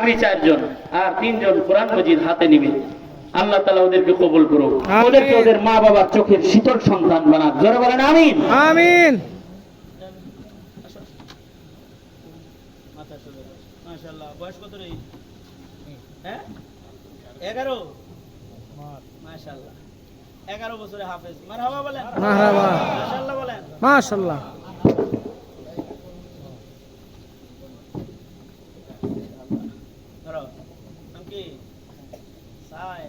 আমি চারজন আর তিনজন কোরআন মজিদ হাতে নিবে। আল্লাহ তালা ওদেরকে কবুল করুক। ওদেরকে ওদের মা বাবার চোখের শীতল সন্তান বানাক। জোরে বলেন আমিন। আমিন। মাশাআল্লাহ বয়স কত রে? হ্যাঁ? এগারো? বছরে হাফেজ। মারহাবা বলেন? মারহাবা। মাশাআল্লাহ বলেন। মাশাল্লাহ ধরো নাম কি সায়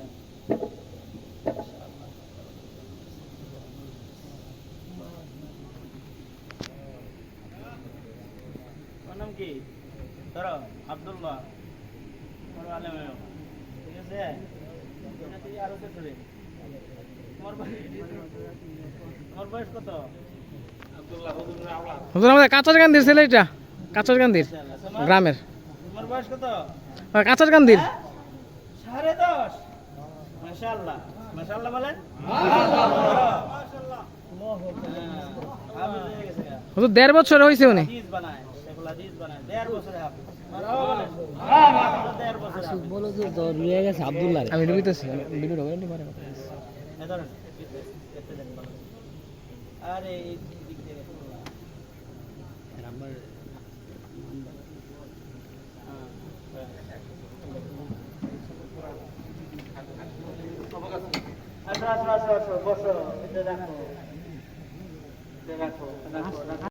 তোমার নাম কি ধরো আব্দুল্লাহ। বড় আলেম ঠিক আছে? আরও ছোট তোমার বয়স কত? হুজুর আমাদের কাঁচার গান্ধির ছেলে এটা। কাঁচার গান্ধির গ্রামের তোমার বয়স কত? কাঁচার গান্ধির। হ্যাঁ? সাড়ে দশ। মাশাআল্লাহ। মাশাআল্লাহ বলেন? মাশাআল্লাহ। হাফেজ হয়ে গেছে হুজুর দেড় বছর হয়েছে উনি। বানায়। আমি ডুবিতেছি ভিডিওটা করে পারে। আরে দেখো। হ্যাঁ। আসো আসো আসো বসো রাখো রাখো রাখো